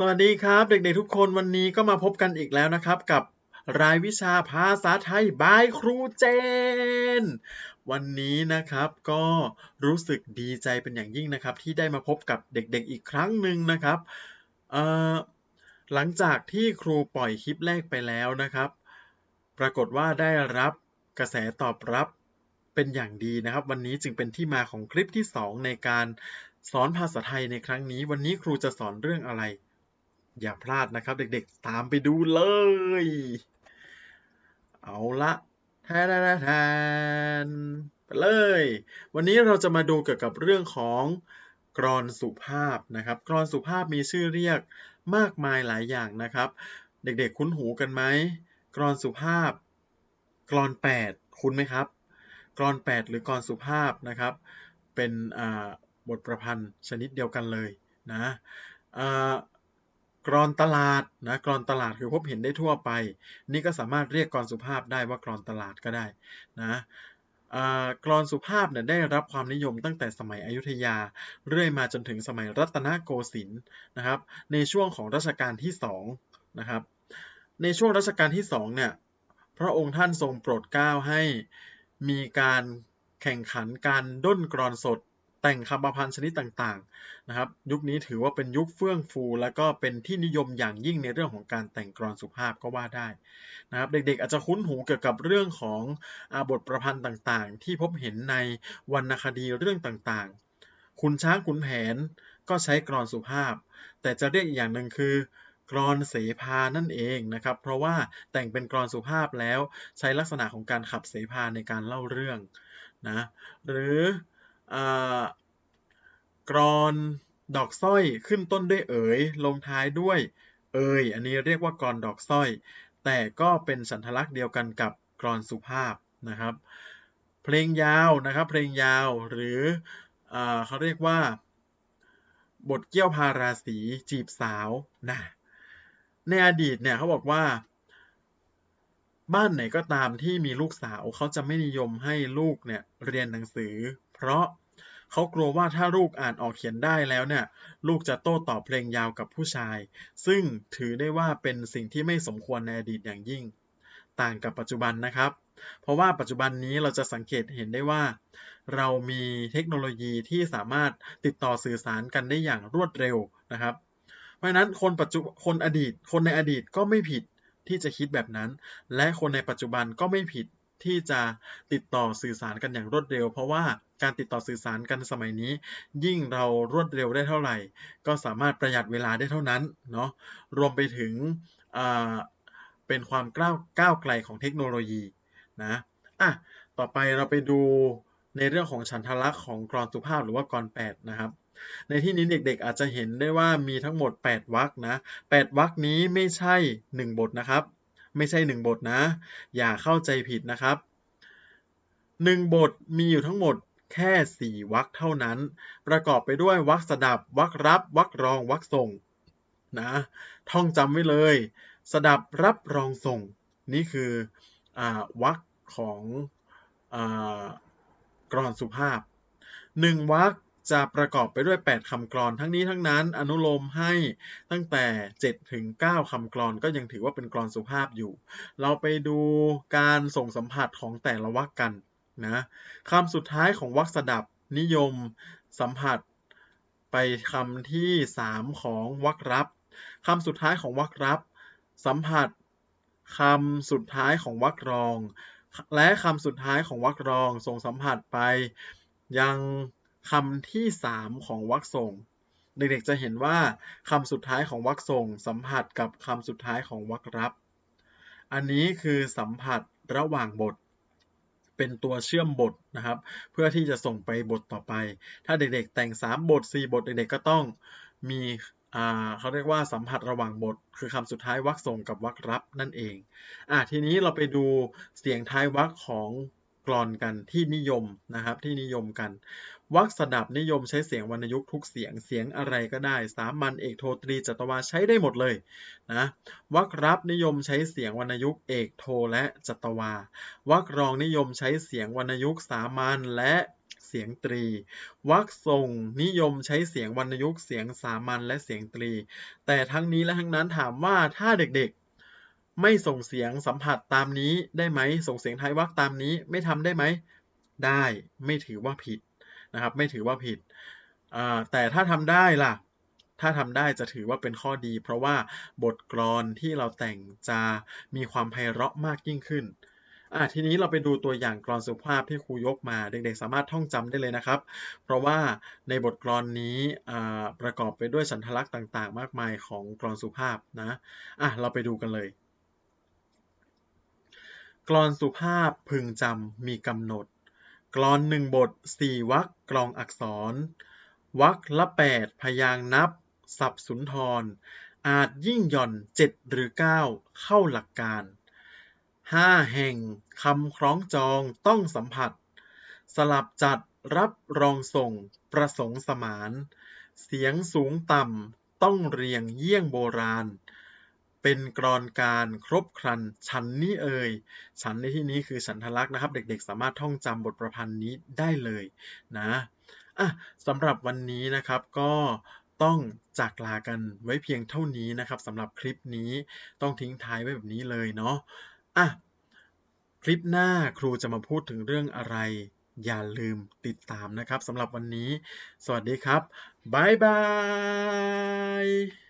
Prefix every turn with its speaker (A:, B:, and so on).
A: สวัสดีครับ เด็กๆทุกคนวันนี้ก็มาพบกันอีกแล้วนะครับ กับรายวิชาภาษาไทยบายครูเจน วันนี้นะครับก็รู้สึกดีใจเป็นอย่างยิ่งนะครับ ที่ได้มาพบกับเด็กๆอีกครั้งหนึ่งนะครับหลังจากที่ครูปล่อยคลิปแรกไปแล้วนะครับ ปรากฏว่าได้รับกระแสตอบรับเป็นอย่างดีนะครับ วันนี้จึงเป็นที่มาของคลิปที่ 2 ในการสอนภาษาไทยในครั้งนี้ วันนี้ครูจะสอนเรื่องอะไร อย่าพลาดนะครับ เด็กๆ ตามไปดูเลย เอาละแทนแทนไปเลย วันนี้เราจะมาดูเกี่ยวกับเรื่องของกรอนสุภาพนะครับ กรอนสุภาพมีชื่อเรียกมากมายหลายอย่างนะครับ เด็กๆ คุ้นหูกันไหมกรอนสุภาพ กรอน 8 คุ้นไหมครับ กรอน 8 หรือกรอนสุภาพนะครับ เป็นบทประพันธ์ชนิดเดียวกันเลยนะ กรอนตลาดนะกรอนตลาดคือพบเห็นได้ทั่วไป นี่ก็สามารถเรียกกรอนสุภาพได้ว่ากรอนตลาดก็ได้นะกรอนสุภาพเนี่ยได้รับความนิยมตั้งแต่สมัยอยุธยา เรื่อยมาจนถึงสมัยรัตนโกสินทร์นะครับ ในช่วงของรัชกาลที่2นะครับ ในช่วงรัชกาลที่2เนี่ยพระองค์ท่านทรงโปรดเกล้าให้มีการแข่งขันการด้นกรอนสด แต่งคำประพันธ์ชนิดต่างๆนะครับ ยุคนี้ถือว่าเป็นยุคเฟื่องฟู และก็เป็นที่นิยมอย่างยิ่งในเรื่องของการแต่งกรอนสุภาพก็ว่าได้นะครับเด็กๆอาจจะคุ้นหูเกี่ยวกับเรื่องของอบทประพันธ์ต่างๆ ที่พบเห็นในวรรณคดีเรื่องต่างๆคุณช้างขุนแผนก็ใช้กรอนสุภาพ แต่จะเรียกอีกอย่างหนึ่งคือกรอนเสภานั่นเองนะครับ เพราะว่าแต่งเป็นกรอนสุภาพแล้วใช้ลักษณะของการขับเสภาในการเล่าเรื่องนะหรือ กรอนดอกสร้อยขึ้นต้นด้วยเอ๋ย ลงท้ายด้วย เอ่ยอันนี้เรียกว่ากรอนดอกสร้อย แต่ก็เป็นสัญลักษณ์เดียวกันกับกรอนสุภาพนะครับ เพลงยาวนะครับ เพลงยาวหรืออเขาเรียกว่า บทเกี่ยวพาราสีจีบสาวนะในอดีตเนี่ยเขาบอกว่า บ้านไหนก็ตามที่มีลูกสาวเขาจะไม่นิยมให้ลูกเนี่ยเรียนหนังสือ เพราะเขากลัวว่าถ้าลูกอ่านออกเขียนได้แล้วเนี่ย ลูกจะโต้ตอบเพลงยาวกับผู้ชาย ซึ่งถือได้ว่าเป็นสิ่งที่ไม่สมควรในอดีตอย่างยิ่ง ต่างกับปัจจุบันนะครับ เพราะว่าปัจจุบันนี้เราจะสังเกตเห็นได้ว่า เรามีเทคโนโลยีที่สามารถติดต่อสื่อสารกันได้อย่างรวดเร็วนะครับ เพราะฉะนั้นคนปัจจุคนอดีต คนในอดีตก็ไม่ผิดที่จะคิดแบบนั้น และคนในปัจจุบันก็ไม่ผิดที่จะติดต่อสื่อสารกันอย่างรวดเร็ว เพราะว่า การติดต่อสื่อสารกันสมัยนี้ ยิ่งเรารวดเร็วได้เท่าไหร่ ก็สามารถประหยัดเวลาได้เท่านั้นเนาะรวมไปถึงเป็นความก้าวก้าวไกลของเทคโนโลยีนะอะต่อไปเราไปดูในเรื่องของฉันทลักษณ์ของกรอนสุภาพหรือว่ากรแปดนะครับในที่นี้เด็กๆอาจจะเห็นได้ว่ามีทั้งหมด 8วรรคนะ8วรรคนี้ไม่ใช่ 1 บทนะครับ ไม่ใช่หนึ่งบทนะ อย่าเข้าใจผิดนะครับหนึ่งบทมีอยู่ทั้งหมด แค่สี่วรรคเท่านั้น ประกอบไปด้วยวรรคสดับวรรครับ วรรครองวรรคส่งนะท่องจำไว้เลย สดับรับรองส่ง นี่คืออวรรคของอกรอนสุภาพหนึ่งวรรคจะประกอบไปด้วย 8คำกรอน ทั้งนี้ทั้งนั้น อนุโลมให้ตั้งแต่ 7 ถึง 9คำกรอน ก็ยังถือว่าเป็นกรอนสุภาพอยู่ เราไปดูการส่งสัมผัสของแต่ละวรรคกัน นะคำสุดท้ายของวรรคสดับนิยมสัมผัสไปคำที่ 3 ของวรรครับคำสุดท้ายของวรรครับสัมผัสคำสุดท้ายของวรรครอง และคำสุดท้ายของวรรครองส่งสัมผัสไปยังคำที่ 3 ของวรรคส่งเด็กๆจะเห็นว่าคำสุดท้ายของวรรคส่งสัมผัสกับคำสุดท้ายของวรรครับ อันนี้คือสัมผัสระหว่างบท เป็นตัวเชื่อมบทนะครับ เพื่อที่จะส่งไปบทต่อไป ถ้าเด็กๆ แต่ง 3 บท 4 บท เด็กๆ ก็ต้องมีเขาเรียกว่าสัมผัสระหว่างบท คือคำสุดท้ายวรรคส่งกับวรรครับนั่นเองอะทีนี้เราไปดูเสียงท้ายวรรคของกรอนกันที่นิยมนะครับที่นิยมกัน วรรคสดับนิยมใช้เสียงวรรณยุกต์ทุกเสียงเสียงอะไรก็ได้ สามัญเอกโทตรีจัตวาใช้ได้หมดเลยนะวรรครับนิยมใช้เสียงวรรณยุกต์เอกโทและจัตวาวรรครองนิยมใช้เสียงวรรณยุกต์สามัญและเสียงตรีวรรคทรงนิยมใช้เสียงวรรณยุกต์เสียงสามัญและเสียงตรี แต่ทั้งนี้และทั้งนั้นถามว่าถ้าเด็กๆ ไม่ส่งเสียงสัมผัสตามนี้ได้ไหมส่งเสียงไทยวรรคตามนี้ไม่ทำได้ไหมได้ไม่ถือว่าผิด นะครับ ไม่ถือว่าผิด แต่ถ้าทำได้ล่ะ ถ้าทำได้จะถือว่าเป็นข้อดี เพราะว่าบทกลอนที่เราแต่งจะมีความไพเราะมากยิ่งขึ้นอะทีนี้เราไปดูตัวอย่างกลอนสุภาพที่ครูยกมา เด็กๆ สามารถท่องจำได้เลยนะครับ เพราะว่าในบทกลอนนี้ประกอบไปด้วยฉันทลักษณ์ต่างๆ มากมายของกลอนสุภาพนะอะเราไปดูกันเลยกลอนสุภาพพึงจำมีกำหนด กลอนหนึ่งบทสี่วรรคกลองอักษร วรรคละแปดพยางค์นับ สับสุนทร อาจยิ่งหย่อนเจ็ดหรือเก้าเข้าหลักการห้าแห่งคำคล้องจองต้องสัมผัส สลับจัดรับรองส่งประสงค์สมาน เสียงสูงต่ำต้องเรียงเยี่ยงโบราณ เป็นกรอนการครบครันฉันนี่เอ่ยฉันในที่นี้คือฉันทลักษณ์นะครับ เด็กๆ สามารถท่องจำบทประพันธ์นี้ได้เลยนะอะสำหรับวันนี้นะครับก็ต้องจากลากันไว้เพียงเท่านี้นะครับสำหรับคลิปนี้ต้องทิ้งท้ายไว้แบบนี้เลยเนาะอะคลิปหน้าครูจะมาพูดถึงเรื่องอะไร อย่าลืมติดตามนะครับสำหรับวันนี้ สวัสดีครับ บ๊ายบาย